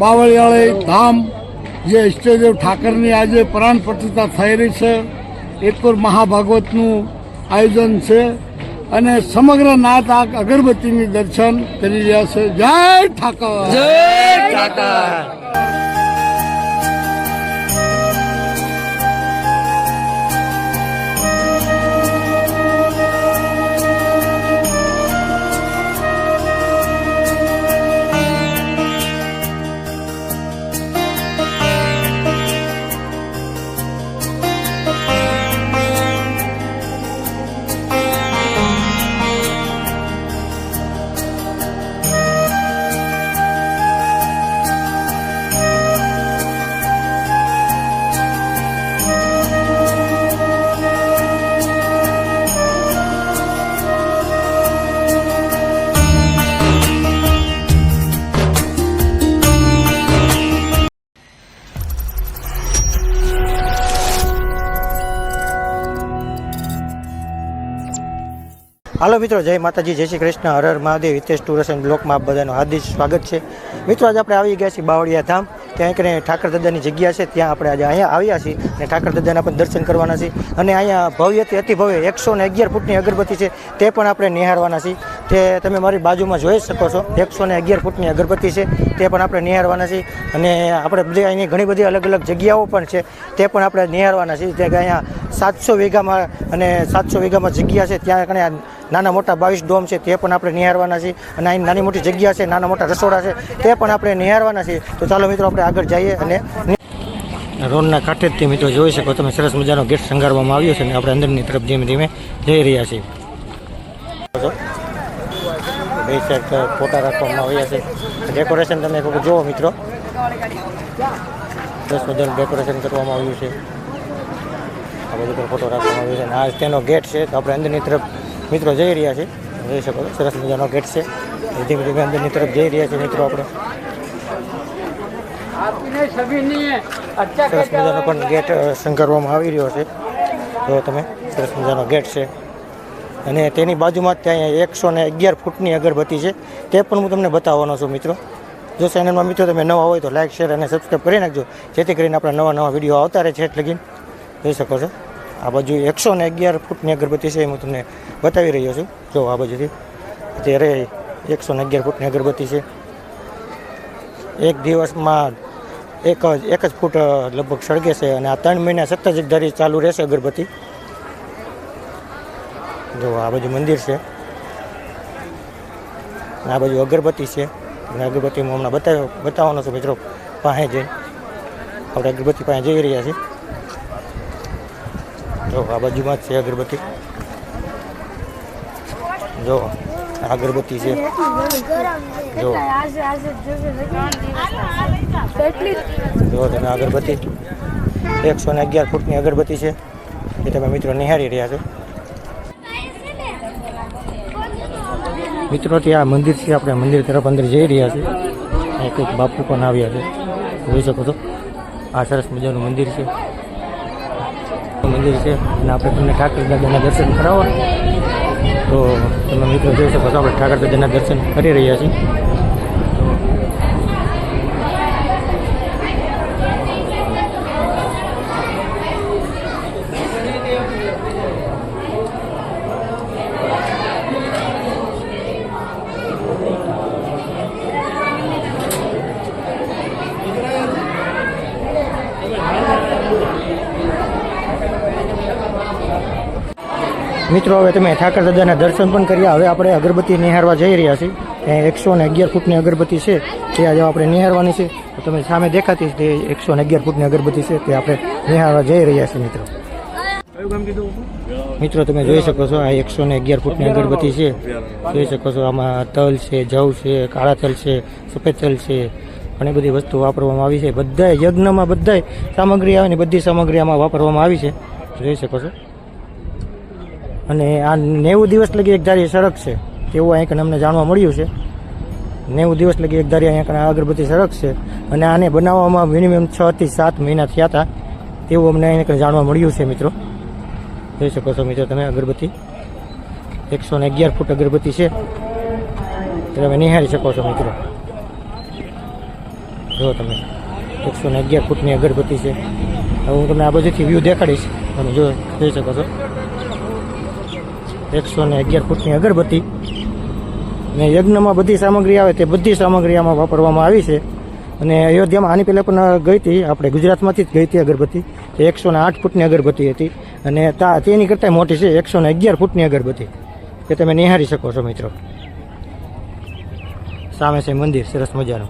બાવળિયાળી ધામ જે ઇષ્ટદેવ ઠાકરની આજે પ્રાણ પ્રતિષ્ઠા થઈ રહી છે. એકર મહાભાગવતનું આયોજન છે અને સમગ્ર નાથ આ અગરબત્તીની દર્શન કરી રહ્યા છે. જય ઠાકર! હાલો મિત્રો, જય માતાજી, જય શ્રી કૃષ્ણ. હર મહાદેવ, હિતેશ ટુરસ એન્ડ બ્લોકમાં બધાનું હાર્દિક સ્વાગત છે. મિત્રો, આજે આપણે આવી ગયા છીએ બાવળિયા ધામ. ત્યાં એક ઠાકર દાદાની જગ્યા છે. ત્યાં આપણે આજે અહીંયા આવ્યા છીએ અને ઠાકર દાદાના પણ દર્શન કરવાના છે અને અહીંયા ભવ્યથી અતિ ભવ્ય એકસો ને અગિયાર ફૂટની અગરબત્તી છે. તે પણ આપણે નિહાળવાના છીએ. તે તમે મારી બાજુમાં જોઈ શકો છો. એકસો ને અગિયાર ફૂટની અગરબત્તી છે. તે પણ આપણે નિહાળવાના છીએ. અને આપણે બધી અહીંયા ઘણી બધી અલગ અલગ જગ્યાઓ પણ છે. તે પણ આપણે નિહાળવાના છીએ. ત્યાં અહીંયા સાતસો વીઘામાં અને સાતસો વીઘામાં જગ્યા છે. ત્યાં કણે નાના મોટા બાવીસ ડોમ છે, તે પણ આપણે નિહાળવાના છીએ. અને અહીં નાની મોટી જગ્યા છે, નાના મોટા રસોડા છે, તે પણ આપણે નિહાળવાના છીએ. તો ચાલો મિત્રો, આપણે આગળ જઈએ અને રોડના કાંઠેથી મિત્રો જોઈ શકો તમે, સરસ મજાનો ગેટ શણગારવામાં આવ્યો છે અને આપણે અંદરની તરફ ધીમે ધીમે જઈ રહ્યા છીએ. બે સાઈડ ફોટા રાખવામાં આવ્યા છે. ડેકોરેશન તમે જુઓ મિત્રો. સરસ મજાનું ડેકોરેશન કરવામાં આવ્યું છે. આ બધું પર ફોટો રાખવામાં આવ્યો છે. અને આ તેનો ગેટ છે, તો આપણે અંદરની તરફ મિત્રો જઈ રહ્યા છે. જોઈ શકો છો, સરસ મજાનો ગેટ છે. ધીમે ધીમે અંદરની તરફ જઈ રહ્યા છે મિત્રો આપણે. સરસ મજાનો પણ ગેટ શણગારવામાં આવી રહ્યો છે. તો તમે, સરસ મજાનો ગેટ છે. અને તેની બાજુમાં જ ત્યાં એકસો ને અગિયાર ફૂટની અગરબત્તી છે. તે પણ હું તમને બતાવવાનો છું મિત્રો. જો ચેનલમાં મિત્રો તમે નવા હોય તો લાઇક શેર અને સબસ્ક્રાઈબ કરી નાખજો. જેથી કરીને આપણા નવા નવા વીડિયો આવતા રહે છે એટલે જોઈ શકો છો. આ બાજુ એકસો ને અગિયાર ફૂટની અગરબત્તી છે, એ હું તમને બતાવી રહ્યો છું. જો આ બાજુથી અત્યારે એકસો ને અગિયાર ફૂટની અગરબત્તી છે. એક દિવસમાં એક જ એક જ ફૂટ લગભગ સળગે છે અને આ ત્રણ મહિના સતત ધારી ચાલુ રહેશે અગરબત્તી. જો આ બાજુ મંદિર છે. આ બાજુ અગરબત્તી છે. અને અગરબત્તી હું હમણાં બતાવ્યો, બતાવવાનો છું મિત્રો, પાસે જઈ આપણે અગરબત્તી પાસે જઈ રહ્યા છીએ. જો, આ બાજુમાં જ છે અગરબત્તી. જો અગરબત્તી છે. જો. જો, તમે અગરબત્તી, એકસો ને અગિયાર ફૂટની અગરબત્તી છે, એ તમે મિત્રો નિહાળી રહ્યા છો. મિત્રો, ત્યાં મંદિર છે, આપણે મંદિર તરફ અંદર જઈ રહ્યા છીએ. અહીં કંઈક બાપુ પણ આવ્યા છે. જોઈ શકો છો. આ સરસ મજાનું મંદિર છે. મંદિર છે અને આપણે તમને ઠાકર દાદાના દર્શન કરાવો તો તમે મિત્રો જોઈ શકો આપણે ઠાકર દાદાના દર્શન કરી રહ્યા છીએ. મિત્રો હવે તમે ઠાકર દાદાના દર્શન પણ કર્યા. હવે આપણે અગરબત્તી નિહાળવા જઈ રહ્યા છીએ. એકસો ને અગિયાર ફૂટની અગરબત્તી છે. તે આજે આપણે નિહાળવાની છે. તો તમે સામે દેખાતી તે એકસો ને અગિયાર ફૂટની અગરબત્તી છે તે આપણે નિહાળવા જઈ રહ્યા છીએ મિત્રો. મિત્રો તમે જોઈ શકો છો આ એકસો ને અગિયાર ફૂટની અગરબત્તી છે. જોઈ શકો છો આમાં તલ છે જવ છે કાળા તલ છે સફેદ તલ છે ઘણી બધી વસ્તુ વાપરવામાં આવી છે. બધા યજ્ઞમાં બધા સામગ્રી આવે ને બધી સામગ્રી આમાં વાપરવામાં આવી છે. જોઈ શકો છો. અને આ નેવું દિવસ લગી એક ધારી સડક છે. તેવું અહીંયા અમને જાણવા મળ્યું છે. નેવું દિવસ લગી એક ધારી અહીંયા અગરબત્તી સડક છે. અને આને બનાવવામાં મિનિમમ છ થી સાત મહિના થયા હતા. તેવું અમને અહીંયા જાણવા મળ્યું છે, મિત્રો. જોઈ શકો છો, મિત્રો, તમે અગરબત્તી. એકસો ને અગિયાર ફૂટ અગરબત્તી છે. તમે નિહાળી શકો છો, મિત્રો. જો તમે એકસો ને અગિયાર ફૂટની અગરબત્તી છે. હવે હું તમને આ બાજુથી વ્યૂ દેખાડીશ. તમે જો જોઈ શકો છો. એકસો ને અગિયાર ફૂટની અગરબત્તી. ને યજ્ઞમાં બધી સામગ્રી આવે તે બધી સામગ્રી આમાં વાપરવામાં આવી છે. અને અયોધ્યામાં આની પહેલાં પણ ગઈ હતી, આપણે ગુજરાતમાંથી જ ગઈ હતી અગરબત્તી. તે એકસો ને આઠ ફૂટની અગરબત્તી હતી. અને તા, તેની કરતાં મોટી છે, એકસો ને અગિયાર ફૂટની અગરબત્તી. કે તમે નિહાળી શકો છો, મિત્રો. સામે છે મંદિર, સરસ મજાનું.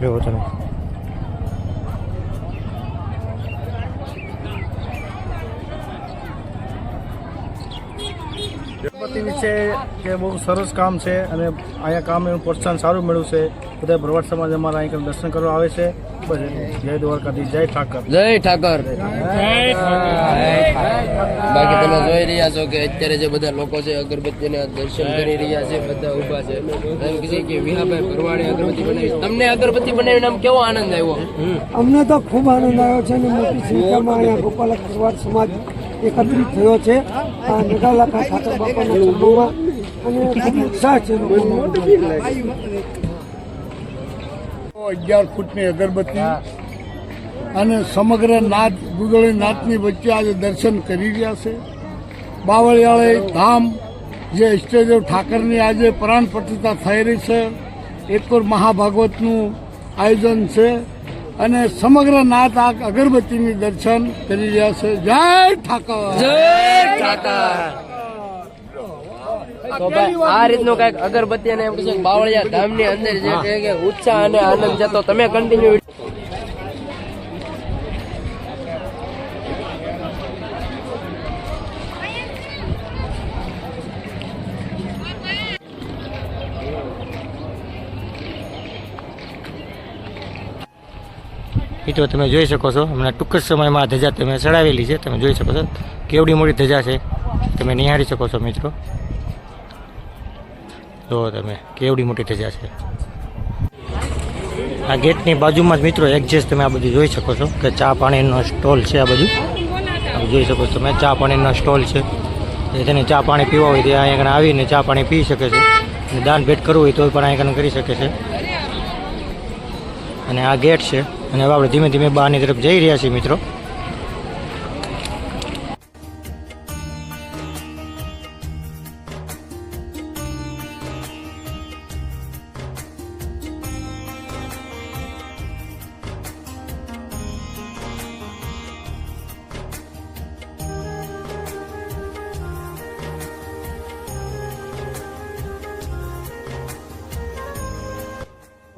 જોવો તમે. ગણપતિની છે કે બહુ સરસ કામ છે અને અહીંયા કામ એનું પ્રોત્સાહન સારું મળ્યું છે. બધા ભરવાડ સમાજ અમારા અહીં દર્શન કરવા આવે છે. બસ જય દ્વારકાધીશ જય ઠાકર. જય ઠાકર. બાકી તમે જોઈ રહ્યા છો કે અત્યારે જે બધા લોકો છે અગરબત્તીના દર્શન કરી રહ્યા છે બધા ઊભા છે. એમ કીધું કે વિહાભાઈ ભરવાડે અગરબત્તી બનાવી. તમને અગરબત્તી બનાવીને આમ કેવો આનંદ આવ્યો? અમને તો ખૂબ આનંદ આવ્યો છે અને મોટી સંખ્યામાં અહીંયા ગોપાલક ભરવાડ સમાજ એકત્રિત થયો છે. આ નગાલાખા ઠાકર બાપાના ચરણોમાં અને ઉત્સાહ છે. અગિયાર ફૂટની અગરબત્તી અને સમગ્ર નાથ દુધળી નાથની વચ્ચે આજે દર્શન કરી રહ્યા છે. બાવળિયાળે ધામ જે ઇષ્ટદેવ ઠાકરની આજે પ્રાણ પ્રતિષ્ઠા થઈ રહી છે. એકર મહાભાગવતનું આયોજન છે. અને સમગ્ર નાથ આ અગરબત્તીની દર્શન કરી રહ્યા છે. જય ઠાકર! તો ભાઈ આ રીતનું કંઈક અગરબત્તી અને એમ ધામની બાવળિયા ધામની અંદર જે કે ઉત્સાહ અને આનંદ છે તો તમે કન્ટિન્યુ મિત્રો, તમે જોઈ શકો છો, હમણાં ટૂંક જ સમયમાં ધજા તમે ચડાવેલી છે, તમે જોઈ શકો છો, કેવડી મોટી ધજા છે, તમે નિહાળી શકો છો, મિત્રો. જુઓ તમે, કેવડી મોટી ધજા છે. આ ગેટની બાજુમાં જ, મિત્રો એક્ઝેસ્ટ તમે આ બધું જોઈ શકો છો, કે ચા પાણીનો સ્ટોલ છે આ બધું. આ જોઈ શકો છો તમે, ચા પાણીનો સ્ટોલ છે. જેને ચા પાણી પીવા હોય તે અહીંયા આવીને ચા પાણી પી શકે છે. અને દાન ભેટ કરવું હોય તો પણ અહીંયા કરી શકે છે. અને આ ગેટ છે અને હવે આપણે ધીમે ધીમે બહારની તરફ જઈ રહ્યા છીએ મિત્રો.